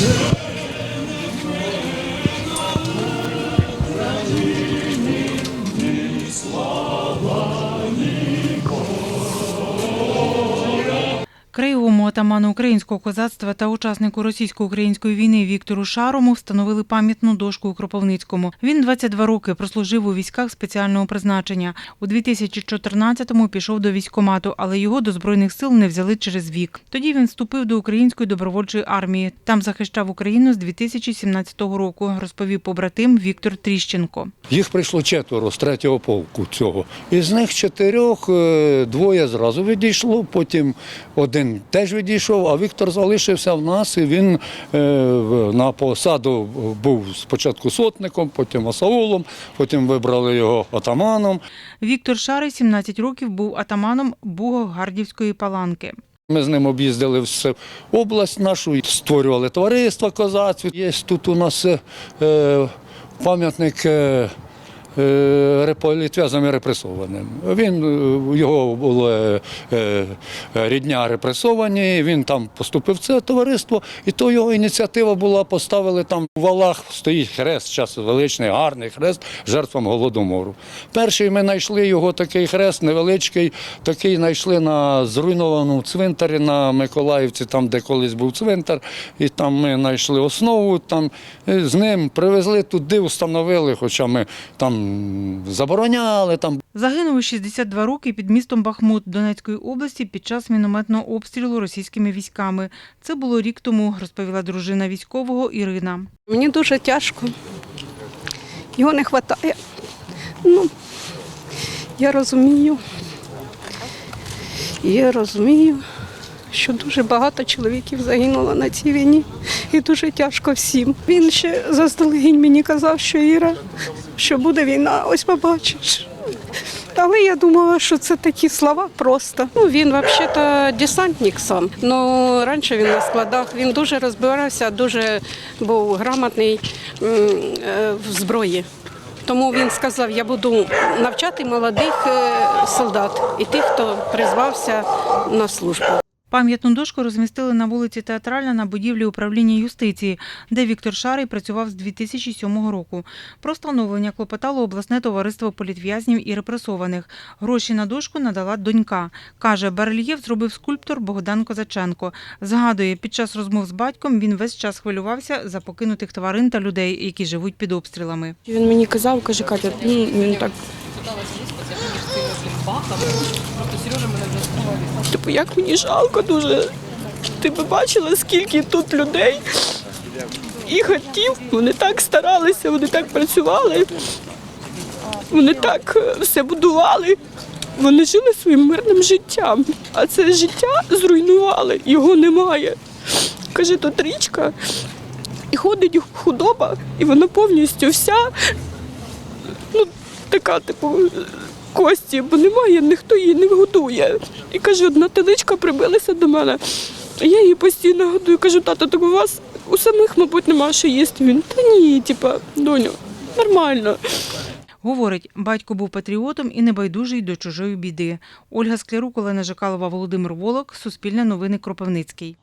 Yeah. Атаману українського козацтва та учаснику російсько-української війни Віктору Шарому встановили пам'ятну дошку у Кропивницькому. Він 22 роки прослужив у військах спеціального призначення. У 2014-му пішов до військкомату, але його до збройних сил не взяли через вік. Тоді він вступив до української добровольчої армії. Там захищав Україну з 2017 року, розповів побратим Віктор Тріщенко. Їх прийшло четверо з третього полку цього. Із них чотирьох е, двоє зразу відійшло, потім один теж відійшов, а Віктор залишився в нас. І він е, на посаду був спочатку сотником, потім асаулом, потім вибрали його атаманом. Віктор Шарий 17 років був атаманом Буго-Гардівської паланки. Ми з ним об'їздили всю область нашу, створювали товариства козацтві. Є тут у нас е, е, пам'ятник е, і репресованим. Він, е, його були е, рідня репресовані, він там поступив в це товариство, і то його ініціатива була, поставили там у валах, стоїть хрест, час величний, гарний хрест жертвам голодомору. Перший ми знайшли його такий хрест невеличкий, такий знайшли на зруйнованому цвинтарі на Миколаївці, там, де колись був цвинтар, і там ми знайшли основу, там з ним привезли туди, встановили, хоча ми там забороняли, там Загинув у 62 роки під містом Бахмут Донецької області під час мінометного обстрілу російськими військами. Це було рік тому, розповіла дружина військового Ірина. Мені дуже тяжко. Його не вистачає. Ну, я розумію. Я розумію, що дуже багато чоловіків загинуло на цій війні. І дуже тяжко всім. Він ще заздалегідь мені казав, що Іра, що буде війна, ось побачиш. Але я думала, що це такі слова просто. Ну, він взагалі-то десантник сам. Ну, раніше він на складах, він дуже розбирався, дуже був грамотний е, в зброї. Тому він сказав, я буду навчати молодих е, солдат і тих, хто призвався на службу. Пам'ятну дошку розмістили на вулиці Театральна на будівлі управління юстиції, де Віктор Шарий працював з 2007 року. Про встановлення клопотало обласне товариство політв'язнів і репресованих. Гроші на дошку надала донька. Каже, барельєф зробив скульптор Богдан Козаченко. Згадує, під час розмов з батьком він весь час хвилювався за покинутих тварин та людей, які живуть під обстрілами. Він мені казав, каже, Катя, ну, він так. Типу, як мені жалко дуже. Ти би бачила, скільки тут людей і хатів. Вони так старалися, вони так працювали, вони так е, все будували. Вони жили своїм мирним життям, а це життя зруйнували, його немає. Каже, тут річка, і ходить худоба, і вона повністю вся ну, така, типу, кості, бо немає, ніхто її не годує. І каже, одна теличка прибилася до мене. Я її постійно годую. Кажу, тато, так у вас у самих, мабуть, нема що їсти. Він, та ні, типа, доню, нормально. Говорить, батько був патріотом і небайдужий до чужої біди. Ольга Склярук, Олена Жикалова, Володимир Волок, Суспільне новини Кропивницький.